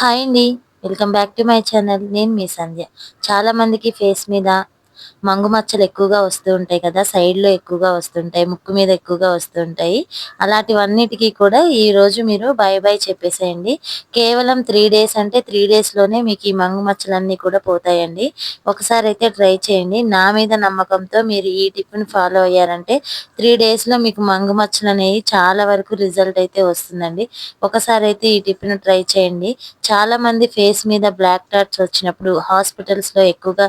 Hi అండి. Welcome back to my channel. నేను మీ సంధ్య. చాలా మందికి ఫేస్ మీద మంగు మచ్చలు ఎక్కువగా వస్తూ ఉంటాయి కదా సైడ్లో ఎక్కువగా వస్తుంటాయి ముక్కు మీద ఎక్కువగా వస్తుంటాయి. అలాంటివన్నిటికీ కూడా ఈ రోజు మీరు బై బై చెప్పేసేయండి. కేవలం త్రీ డేస్ అంటే త్రీ డేస్లోనే మీకు ఈ మంగు మచ్చలన్నీ కూడా పోతాయండి. ఒకసారి అయితే ట్రై చేయండి. నా మీద నమ్మకంతో మీరు ఈ టిప్ని ఫాలో అయ్యారంటే త్రీ డేస్లో మీకు మంగు మచ్చలు అనేవి చాలా వరకు రిజల్ట్ అయితే వస్తుందండి. ఒకసారి అయితే ఈ టిప్ను ట్రై చేయండి. చాలామంది ఫేస్ మీద బ్లాక్ డాట్స్ వచ్చినప్పుడు హాస్పిటల్స్లో ఎక్కువగా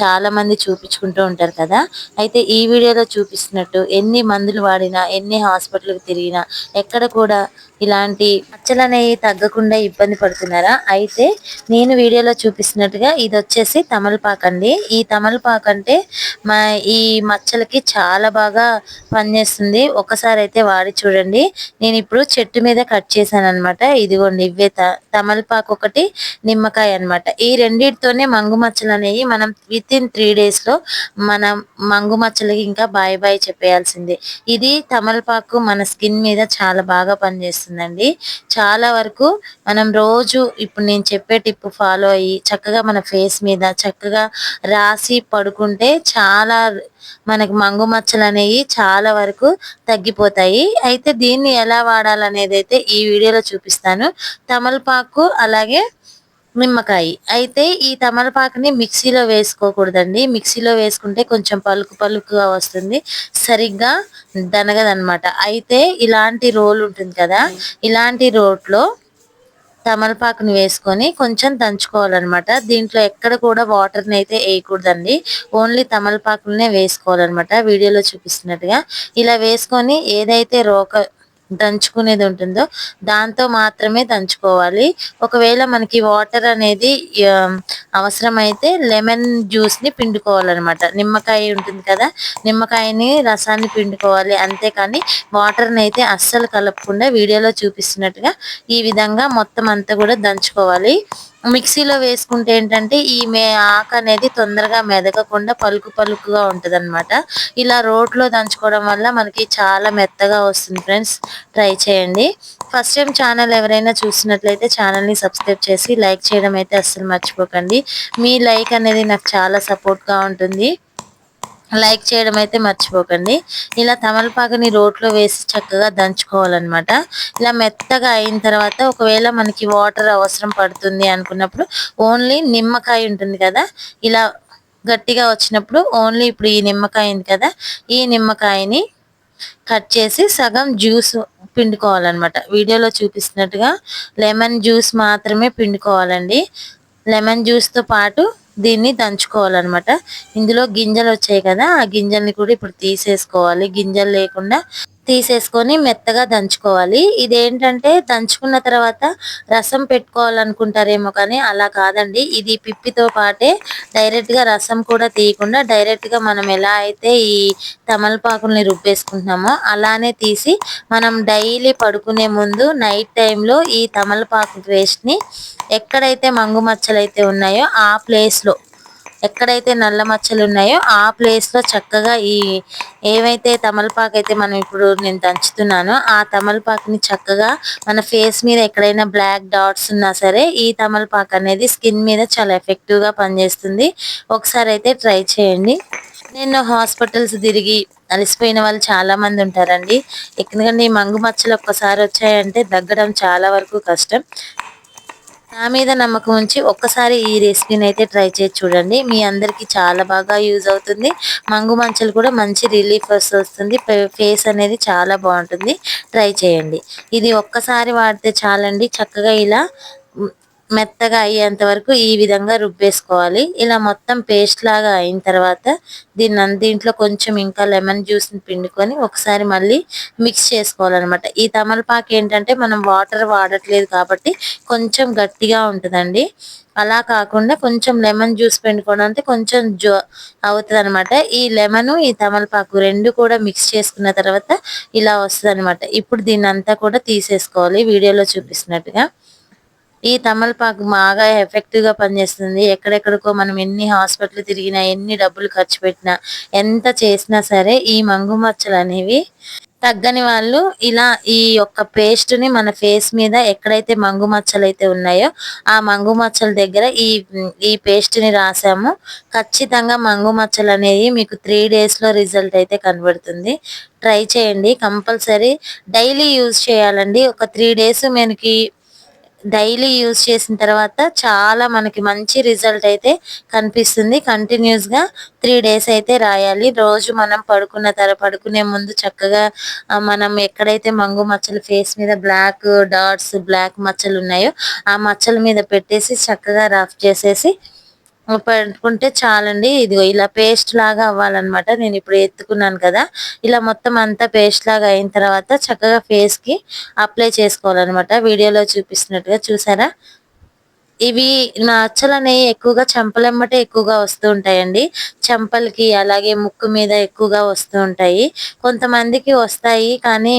చాలా మంది చూపించుకుంటూ ఉంటారు కదా. అయితే ఈ వీడియోలో చూపిస్తున్నట్టు ఎన్ని మందులు వాడినా ఎన్ని హాస్పిటల్కి తిరిగినా ఎక్కడ కూడా ఇలాంటి మచ్చలు అనేవి తగ్గకుండా ఇబ్బంది పడుతున్నారా? అయితే నేను వీడియోలో చూపిస్తున్నట్టుగా ఇది వచ్చేసి తమలపాకు అండి. ఈ తమలపాకు అంటే మా ఈ మచ్చలకి చాలా బాగా పనిచేస్తుంది. ఒకసారి అయితే వాడి చూడండి. నేను ఇప్పుడు చెట్టు మీద కట్ చేశాను అనమాట ఇదిగోండి ఇవే తమలపాకు ఒకటి నిమ్మకాయ అనమాట ఈ రెండింటితోనే మంగు మచ్చలు అనేవి మనం విత్ ఇన్ త్రీ డేస్లో మనం మంగు మచ్చలకి ఇంకా బాయ్ బాయ్ చెప్పేయాల్సిందే. ఇది తమలపాకు మన స్కిన్ మీద చాలా బాగా పనిచేస్తుంది. చేస్తుందండి. చాలా వరకు మనం రోజు ఇప్పుడు నేను చెప్పే టిప్ ఫాలో అయ్యి చక్కగా మన ఫేస్ మీద చక్కగా రాసి పడుకుంటే చాలా మనకి మంగు మచ్చలు అనేవి చాలా వరకు తగ్గిపోతాయి. అయితే దీన్ని ఎలా వాడాలనేది అయితే ఈ వీడియోలో చూపిస్తాను. తమలపాకు అలాగే నిమ్మకాయ. అయితే ఈ తమలపాకుని మిక్సీలో వేసుకోకూడదండి. మిక్సీలో వేసుకుంటే కొంచెం పలుకు పలుకుగా వస్తుంది. సరిగ్గా దనగదనమాట. అయితే ఇలాంటి రోల్ ఉంటుంది కదా ఇలాంటి రోట్లో తమలపాకుని వేసుకొని కొంచెం దంచుకోవాలన్నమాట. దీంట్లో ఎక్కడ కూడా వాటర్ని అయితే వేయకూడదండి. ఓన్లీ తమలపాకులనే వేసుకోవాలన్నమాట. వీడియోలో చూపిస్తున్నట్టుగా. ఇలా వేసుకొని ఏదైతే రోక దంచుకునేది ఉంటుందో దాంతో మాత్రమే దంచుకోవాలి. ఒకవేళ మనకి వాటర్ అనేది అవసరమైతే లెమన్ జ్యూస్ని పిండుకోవాలన్నమాట. నిమ్మకాయ ఉంటుంది కదా నిమ్మకాయని రసాన్ని పిండుకోవాలి. అంతేకాని వాటర్ని అయితే అస్సలు కలపకుండా వీడియోలో చూపిస్తున్నట్టుగా ఈ విధంగా మొత్తం అంతా కూడా దంచుకోవాలి. మిక్సీలో వేసుకుంటే ఏంటంటే ఈ మే ఆకు అనేది తొందరగా మెదగకుండా పలుకు పలుకుగా ఉంటుంది అనమాట ఇలా రోట్లో దంచుకోవడం వల్ల మనకి చాలా మెత్తగా వస్తుంది ఫ్రెండ్స్. ట్రై చేయండి. ఫస్ట్ టైం ఛానల్ ఎవరైనా చూసినట్లయితే ఛానల్ని సబ్స్క్రైబ్ చేసి లైక్ చేయడం అయితే అస్సలు మర్చిపోకండి. మీ లైక్ అనేది నాకు చాలా సపోర్ట్గా ఉంటుంది. లైక్ చేయడం అయితే మర్చిపోకండి. ఇలా తమలపాకుని రోట్లో వేసి చక్కగా దంచుకోవాలన్నమాట. ఇలా మెత్తగా అయిన తర్వాత ఒకవేళ మనకి వాటర్ అవసరం పడుతుంది అనుకున్నప్పుడు ఓన్లీ నిమ్మకాయ ఉంటుంది కదా ఇలా గట్టిగా వచ్చినప్పుడు ఓన్లీ ఇప్పుడు ఈ నిమ్మకాయ ఉంది కదా ఈ నిమ్మకాయని కట్ చేసి సగం జ్యూస్ పిండుకోవాలన్నమాట. వీడియోలో చూపిస్తున్నట్టుగా లెమన్ జ్యూస్ మాత్రమే పిండుకోవాలండి. లెమన్ జ్యూస్తో పాటు దీన్ని దంచుకోవాలన్నమాట. ఇందులో గింజలు వచ్చాయి కదా ఆ గింజల్ని కూడా ఇప్పుడు తీసేసుకోవాలి. గింజలు లేకుండా తీసేసుకొని మెత్తగా దంచుకోవాలి. ఇదేంటంటే దంచుకున్న తర్వాత రసం పెట్టుకోవాలనుకుంటారేమో కానీ అలా కాదండి. ఇది పిప్పితో పాటే డైరెక్ట్గా రసం కూడా తీయకుండా డైరెక్ట్గా మనం ఎలా అయితే ఈ తమలపాకుల్ని రుబ్బేసుకుంటున్నామో అలానే తీసి మనం డైలీ పడుకునే ముందు నైట్ టైంలో ఈ తమలపాకు వేస్ట్ని ఎక్కడైతే మంగు మచ్చలు అయితే ఉన్నాయో ఆ ప్లేస్లో ఎక్కడైతే నల్ల మచ్చలు ఉన్నాయో ఆ ప్లేస్లో చక్కగా ఈ ఏవైతే తమలపాకు అయితే మనం ఇప్పుడు నేను దంచుతున్నానో ఆ తమలపాకుని చక్కగా మన ఫేస్ మీద ఎక్కడైనా బ్లాక్ డాట్స్ ఉన్నా సరే ఈ తమలపాకు అనేది స్కిన్ మీద చాలా ఎఫెక్టివ్గా పనిచేస్తుంది. ఒకసారి అయితే ట్రై చేయండి. నేను హాస్పిటల్స్ తిరిగి అలసిపోయిన వాళ్ళు చాలా మంది ఉంటారండి. ఎందుకంటే ఈ మంగు మచ్చలు ఒక్కసారి వచ్చాయంటే తగ్గడం చాలా వరకు కష్టం. నా మీద నమ్మకం ఉంచి ఒక్కసారి ఈ రెసిపీని అయితే ట్రై చేసి చూడండి. మీ అందరికి చాలా బాగా యూజ్ అవుతుంది. మంగు మంచలు కూడా మంచి రిలీఫ్ వస్తుంది. ఫేస్ అనేది చాలా బాగుంటుంది. ట్రై చేయండి. ఇది ఒక్కసారి వాడితే చాలండి. చక్కగా ఇలా మెత్తగా అయ్యేంత వరకు ఈ విధంగా రుబ్బేసుకోవాలి. ఇలా మొత్తం పేస్ట్ లాగా అయిన తర్వాత దీన్ని దీంట్లో కొంచెం ఇంకా లెమన్ జ్యూస్ని పిండుకొని ఒకసారి మళ్ళీ మిక్స్ చేసుకోవాలన్నమాట. ఈ తమలపాకు ఏంటంటే మనం వాటర్ వాడట్లేదు కాబట్టి కొంచెం గట్టిగా ఉంటుందండి. అలా కాకుండా కొంచెం లెమన్ జ్యూస్ పిండుకోవడం అంటే కొంచెం జో అవుతుంది అనమాట ఈ లెమన్ ఈ తమలపాకు రెండు కూడా మిక్స్ చేసుకున్న తర్వాత ఇలా వస్తుంది ఇప్పుడు దీన్ని అంతా కూడా తీసేసుకోవాలి. వీడియోలో చూపిస్తున్నట్టుగా. ఈ తమలపాకు బాగా ఎఫెక్టివ్గా పనిచేస్తుంది. ఎక్కడెక్కడికో మనం ఎన్ని హాస్పిటల్ తిరిగినా ఎన్ని డబ్బులు ఖర్చు పెట్టినా ఎంత చేసినా సరే ఈ మంగు మచ్చలు అనేవి తగ్గని వాళ్ళు ఇలా ఈ యొక్క పేస్ట్ని మన ఫేస్ మీద ఎక్కడైతే మంగు మచ్చలు అయితే ఉన్నాయో ఆ మంగు మచ్చల దగ్గర ఈ ఈ పేస్ట్ని రాసాము. ఖచ్చితంగా మంగు మచ్చలు అనేవి మీకు త్రీ డేస్లో రిజల్ట్ అయితే కనబడుతుంది. ట్రై చేయండి. కంపల్సరీ డైలీ యూజ్ చేయాలండి. ఒక త్రీ డేస్ మనకి డైలీ యూజ్ చేసిన తర్వాత చాలా మనకి మంచి రిజల్ట్ అయితే కనిపిస్తుంది. కంటిన్యూస్గా త్రీ డేస్ అయితే రాయాలి. రోజు మనం పడుకున్న తర్వాత పడుకునే ముందు చక్కగా మనం ఎక్కడైతే మంగు మచ్చలు ఫేస్ మీద బ్లాక్ డాట్స్ బ్లాక్ మచ్చలు ఉన్నాయో ఆ మచ్చల మీద పెట్టేసి చక్కగా రఫ్ చేసేసి పెట్టుకుంటే చాలండి. ఇదిగో ఇలా పేస్ట్ లాగా అవ్వాలన్నమాట. నేను ఇప్పుడు ఎత్తుకున్నాను కదా. ఇలా మొత్తం అంతా పేస్ట్ లాగా అయిన తర్వాత చక్కగా ఫేస్కి అప్లై చేసుకోవాలన్నమాట. వీడియోలో చూపిస్తున్నట్టుగా చూసారా? ఇవి మచ్చలు ఎక్కువగా చెంపలెమ్మటే ఎక్కువగా వస్తూ ఉంటాయండి. చెంపలకి అలాగే ముక్కు మీద ఎక్కువగా వస్తూ ఉంటాయి. కొంతమందికి వస్తాయి కానీ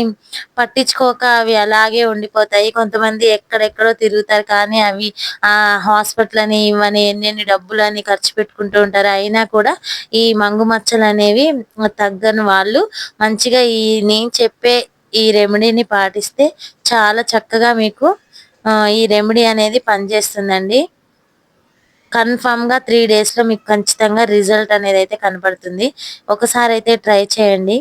పట్టించుకోక అవి అలాగే ఉండిపోతాయి. కొంతమంది ఎక్కడెక్కడో తిరుగుతారు కానీ అవి ఆ హాస్పిటల్ అని ఇవని ఎన్నెన్ని డబ్బులు అని ఖర్చు పెట్టుకుంటూ ఉంటారు. అయినా కూడా ఈ మంగు మచ్చలు అనేవి తగ్గని వాళ్ళు మంచిగా ఈ నేను చెప్పే ఈ రెమెడీని పాటిస్తే చాలా చక్కగా మీకు ఈ రెమెడీ అనేది పనిచేస్తుందండి. కన్ఫామ్గా త్రీ డేస్లో మీకు ఖచ్చితంగా రిజల్ట్ అనేది అయితే కనపడుతుంది. ఒకసారి అయితే ట్రై చేయండి.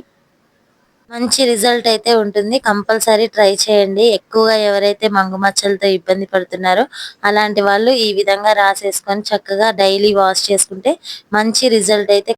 మంచి రిజల్ట్ అయితే ఉంటుంది. కంపల్సరీ ట్రై చేయండి. ఎక్కువగా ఎవరైతే మంగు మచ్చలతో ఇబ్బంది పడుతున్నారో అలాంటి వాళ్ళు ఈ విధంగా రాసేసుకొని చక్కగా డైలీ వాష్ చేసుకుంటే మంచి రిజల్ట్ అయితే